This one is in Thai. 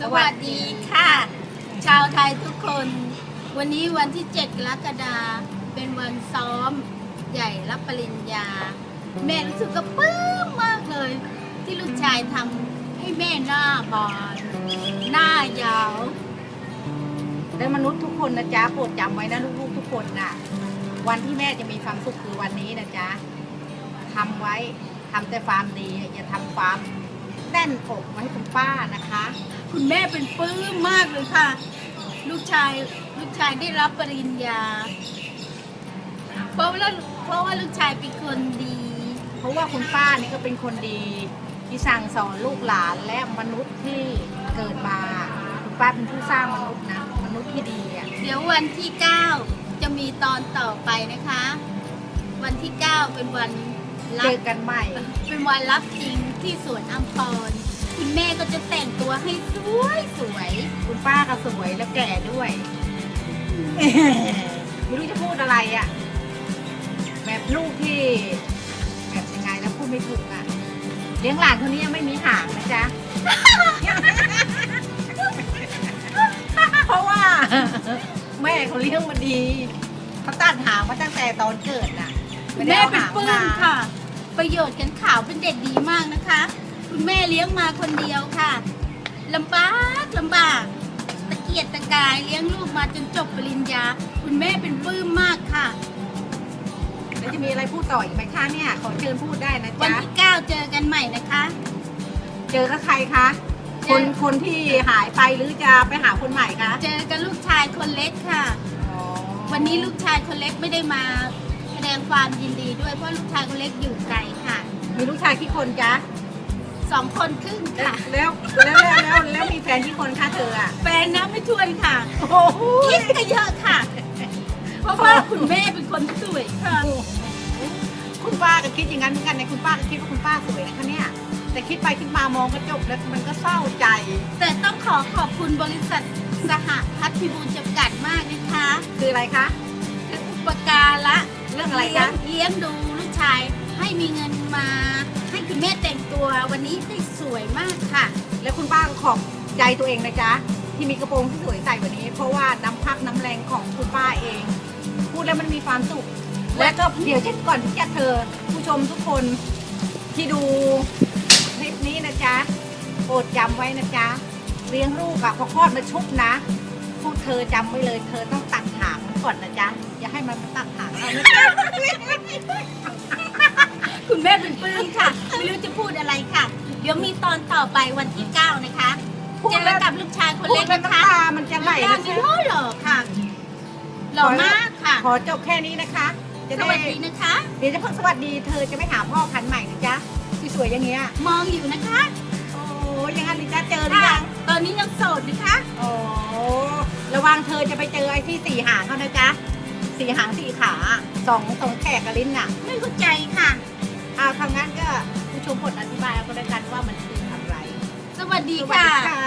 สวัสดีค่ะ ชาวไทยทุกคน วันนี้วันที่ 7 กรกฎาเป็นวันซ้อม ใหญ่รับปริญญา แม่รู้สึกกระปื้มมากเลย ที่ลูกชายทำให้แม่หน้าบานหน้ายาว และมนุษย์ทุกคนนะจ๊ะโปรดจำไว้นะลูกๆทุกคนนะวันที่แม่จะมีความสุขคือวันนี้นะจ๊ะทำไว้ทำแต่ความดีอย่าทำความ แน่นอกไว้ให้คุณป้านะคะ คุณแม่เป็นปลื้มมากเลยค่ะ ลูกชายลูกชายได้รับปริญญา เพราะว่าเพราะว่าลูกชายเป็นคนดี เพราะว่าคุณป้านี่ก็เป็นคนดี ที่สั่งสอนลูกหลานและมนุษย์ที่เกิดมาคุณป้าเป็นผู้สร้างมนุษย์นะมนุษย์ที่ดีอะเดี๋ยววันที่ 9 จะมีตอนต่อไปนะคะ วันที่ 9 เป็นวันรัเจบอกันใหม่ เป็นวันรับจริง ที่สวนอัมพรคุณแม่ก็จะแต่งตัวให้สวยสวยคุณป้าก็สวยและแก่ด้วยไม่รู้จะพูดอะไรอะ แบบลูกที่ แบบยังไงแล้วพูดไม่ถูกอะ เลี้ยงหลานคนนี้ยังไม่มีหางนะจ๊ะ เพราะว่า แม่เขาเลี้ยงมาดีเขาตัดหางมาตั้งแต่ตอนเกิดน่ะๆไม่คุณได้แม่เอาเป็นหางปลื้มามค่ะ ประโยชน์กันข่าวเป็นเด็กดีมากนะคะ คุณแม่เลี้ยงมาคนเดียวค่ะลำบากลำบาก ตะเกียกตะกายเลี้ยงลูกมาจนจบปริญญา คุณแม่เป็นปลื้มมากค่ะ แล้วจะมีอะไรพูดต่ออีกไหมคะเนี่ย ขอเชิญพูดได้นะวันจ๊ะ ที่9เจอกันใหม่นะคะ เจอกับใครคะคนคนที่หายไปหรือจะไปหาคนใหม่คะเจอกันลูกชายคนเล็กค่ะ วันนี้ลูกชายคนเล็กไม่ได้มาแส ดงความยินดีด้วยเพราะลูกชายคนเล็กอยู่ไกลค่ะมีลูกชายกี่คนจ๊ะสองคนครึ่งค่ะ แล้วแล้วแล้วแล้วแล้วมีแฟนกี่คนคะเธออะแฟนนะไม่ทวนค่ะโอ้โหคิดก็เยอะค่ะ เพราะว่าคุณแม่เป็นคนสวยค่ะคุณป้าก็คิดอย่างนั้นเหมือนกันนะคุณป้าก็คิดว่าคุณป้าสวยนะคะเนี่ยแต่คิดไปคิดมามองกระจกแล้วมันก็เศร้าใจ แต่ต้องขอขอบคุณบริษัทสหพัฒน์พิบูลจำกัดมากนะคะ คืออะไรคะคืออุปการะ เรื่องอะไรเลี้ยคะงเลี้ยงดูลูกชายให้มีเงินมาให้คุณแม่แต่งตัววันนี้ได้สวยมากค่ะ แล้วคุณป้าก็ขอบใจตัวเองนะจ๊ะที่มีกระโปรงที่สวยใส่วันนี้ เพราะว่าน้ำพักน้ำแรงของคุณป้าเอง พูดแล้วมันมีความสุข และก็เดี๋ยวเช่นก่อนที่จะเธอ ผู้ชมทุกคนที่ดูคลิปนี้นะจ๊ะโปรดจำไว้นะจ๊ะเลี้ยงลูกอะพอคลอดมาชุบนะ พวกเธอจำไว้เลย เธอต้องตัดหางมัน ก่อนนะจ๊ะ อย่าให้มันมาตัดหางเรานะจ๊ะคุณแม่เป็นปลื้มค่ะ ไม่รู้จะพูดอะไรค่ะ เดี๋ยวมีตอนต่อไปวันที่ 9 นะคะพูดเจอแล้วกับลูกชายคนพูดเล็กแล้วนะน้ำคะตามันจะไหลร่างนะนี่จ๊ะหล่อค่ะ หล่อมากค่ะ ขอจบแค่นี้นะคะจะสได้วัสดีนะคะ เดี๋ยวจะเพิ่งสวัสดีเธอจะไม่หาพ่อคันใหม่นะจ๊ะที่สวยอย่างเงี้ย มองอยู่นะคะโอ้ยยังไงนี่จ๊ะเจอหรือค่ะยัง ตอนนี้ยังโสดนะคะ โอ้ระวังเธอจะไปเจอ ไอ้ที่สี่หางเขานะจ๊ะสี่หางสี่ขาสองสองแขกกับลิ้นน่ะ ไม่เข้าใจค่ะเอาทางนั้นก็ผู้ชมบทอธิบายเอาก็แล้วกันว่ามันคืออะไร สวัสดีสวัสค่ะดีค่ะ